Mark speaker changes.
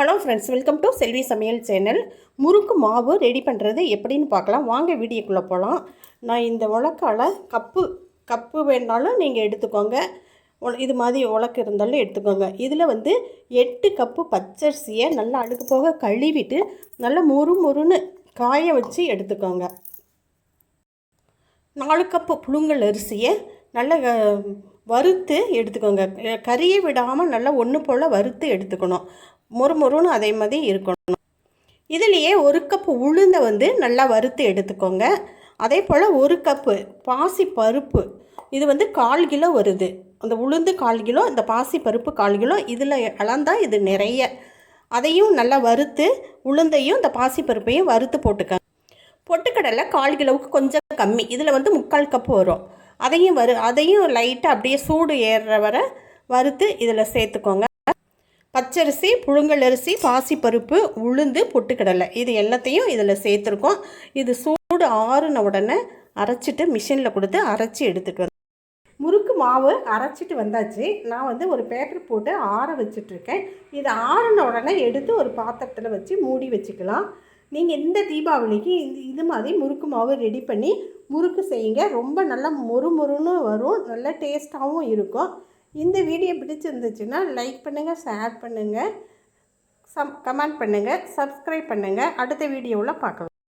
Speaker 1: Hello friends welcome to Selvi சமையல் channel முறுக்கு மாவு ரெடி பண்ணுறது எப்படின்னு பார்க்கலாம். வாங்க வீடியோக்குள்ளே போகலாம் நான் இந்த உலக்கால் கப்பு கப்பு வேணாலும் நீங்கள் எடுத்துக்கோங்க. இது மாதிரி உலக்கு இருந்தாலும் எடுத்துக்கோங்க. இதில் வந்து எட்டு கப்பு பச்சரிசியை நல்லா அழுக்கு போக கழுவிட்டு நல்லா முறு முறுன்னு காய வச்சு எடுத்துக்கோங்க. நாலு கப்பு புழுங்கல் அரிசியை நல்லா வறுத்து எடுத்துக்கோங்க. கறியை விடாமல் நல்லா ஒன்று போல் வறுத்து எடுத்துக்கணும். மொறு மொறுன்னு அதே மாதிரி இருக்கணும். இதுலேயே ஒரு கப்பு உளுந்தை வந்து நல்லா வறுத்து எடுத்துக்கோங்க. அதே போல் ஒரு கப்பு பாசி பருப்பு. இது வந்து கால் கிலோ வருது. அந்த உளுந்து கால் கிலோ இந்த பாசி பருப்பு கால் கிலோ இதில் அளந்தா இது நிறைய. அதையும் நல்லா வறுத்து உளுந்தையும் இந்த பாசி பருப்பையும் வறுத்து போட்டுக்கோங்க. பொட்டுக்கடலை கால் கிலோவுக்கு கொஞ்சம் கம்மி. இதில் வந்து முக்கால் கப்பு வரும். அதையும் வறு அதையும் லைட்டாக அப்படியே சூடு ஏறுற வரை வறுத்து இதில் சேர்த்துக்கோங்க. பச்சரிசி புழுங்கல் அரிசி பாசிப்பருப்பு உளுந்து பொட்டுக்கடலை. இது எல்லாத்தையும் இதில் சேர்த்துருக்கோம். இது சூடு ஆறுன உடனே அரைச்சிட்டு மிஷினில் கொடுத்து அரைச்சி எடுத்துகிட்டு வந்து முறுக்கு மாவு அரைச்சிட்டு வந்தாச்சு. நான் வந்து ஒரு பேப்பர் போட்டு ஆற வச்சிட்ருக்கேன். இது ஆறின உடனே எடுத்து ஒரு பாத்திரத்தில் வச்சு மூடி வச்சுக்கலாம். நீங்கள் இந்த தீபாவளிக்கு இது இது மாதிரி முறுக்கு மாவு ரெடி பண்ணி முறுக்கு செய்யுங்க. ரொம்ப நல்லா மொறு மொறுன்னு வரும். நல்ல டேஸ்ட்டாகவும் இருக்கும். இந்த வீடியோ பிடிச்சிருந்துச்சுன்னா லைக் பண்ணுங்கள் ஷேர் பண்ணுங்கள் சம் கமெண்ட் பண்ணுங்கள் சப்ஸ்கிரைப் பண்ணுங்கள் அடுத்த வீடியோவில் பார்க்கலாம்.